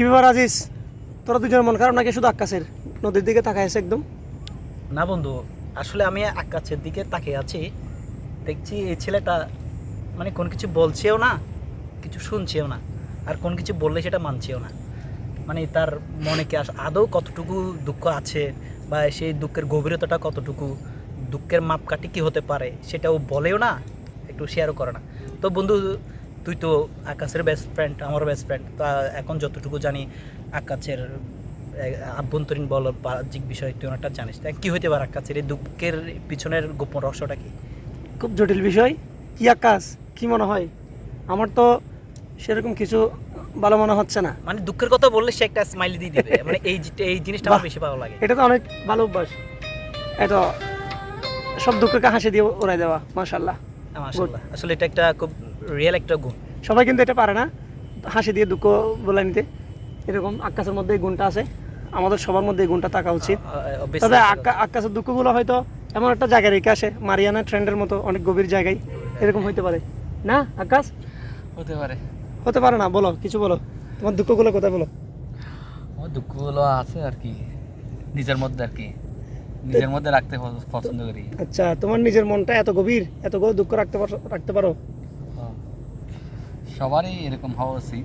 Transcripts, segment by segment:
কি ব্যাপার আজিজ? তোরা দুজনের মন খারাপ নাকি শুধু আকাশের নদীর দিকে তাকায় আছে একদম। না বন্ধু, আসলে আমি আকাশের দিকে তাকিয়ে আছি। দেখছি এই ছেলেটা মানে কোন কিছু বলছেও না, কিছু শুনছেও না, আর কোন কিছু বললে সেটা মানছেও না। মানে তার মনে কি আদৌ কতটুকু দুঃখ আছে, বা সেই দুঃখের গভীরতাটা কতটুকু, দুঃখের মাপকাঠি কি হতে পারে সেটা ও বলেও না, একটু শেয়ারও করে না। তো বন্ধু তুই তো আকাশের বেস্ট ফ্রেন্ড আমারও বেস্ট ফ্রেন্ড তো এখন যতটুকু জানি আকাশের আভ্যন্তরীণ বল বাহ্যিক বিষয় তুই অনেকটা জানিস। তাই কি হইতে পারে আকাশের? এই দুঃখের পিছনের গোপন রহস্যটা কি? খুব জটিল বিষয়। কি আকাশ? কি মনে হয়? আমার তো সেরকম কিছু ভালো মনে হচ্ছে না। মানে দুঃখের কথা বললে সে একটা স্মাইলি দিয়ে দিবে। মানে এই এই জিনিসটা আমার বেশি ভালো লাগে। এটা তো অনেক ভালো অভ্যাস। এটা সব দুঃখকে হাসি দিয়ে উড়াই দেওয়া মাশাল্লাহ মাশাআল্লাহ। আসলে এটা একটা খুব রিয়েল একটা গুণ। সবাই কিন্তু এটা পারে না। হাসি দিয়ে দুঃখ বলে নিতে। এরকম আকাশের মধ্যে এই গুণটা আছে। আমাদের সবার মধ্যে এই গুণটা থাকা উচিত। তবে আকাশের দুঃখগুলো হয়তো এমন একটা জায়গায় রেখে আসে। মারিয়ানা ট্রেন্ডের মতো অনেক গভীর জায়গায়। এরকম হইতে পারে। না আকাশ? হতে পারে। হতে পারে না। বলো কিছু বলো। তোমার দুঃখগুলো কোথায় বলো? আমার দুঃখগুলো আছে আর কি। নিজের মধ্যে আর কি। নিজের মধ্যে রাখতে পছন্দ করি। আচ্ছা তোমার নিজের মনটা এত গভীর এত গো- দুঃখ রাখতে পারো রাখতে পারো? হ্যাঁ। সবারই এরকম হওয়া উচিত।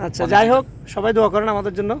আচ্ছা যাই হোক সবাই দোয়া করেন আমাদের জন্য।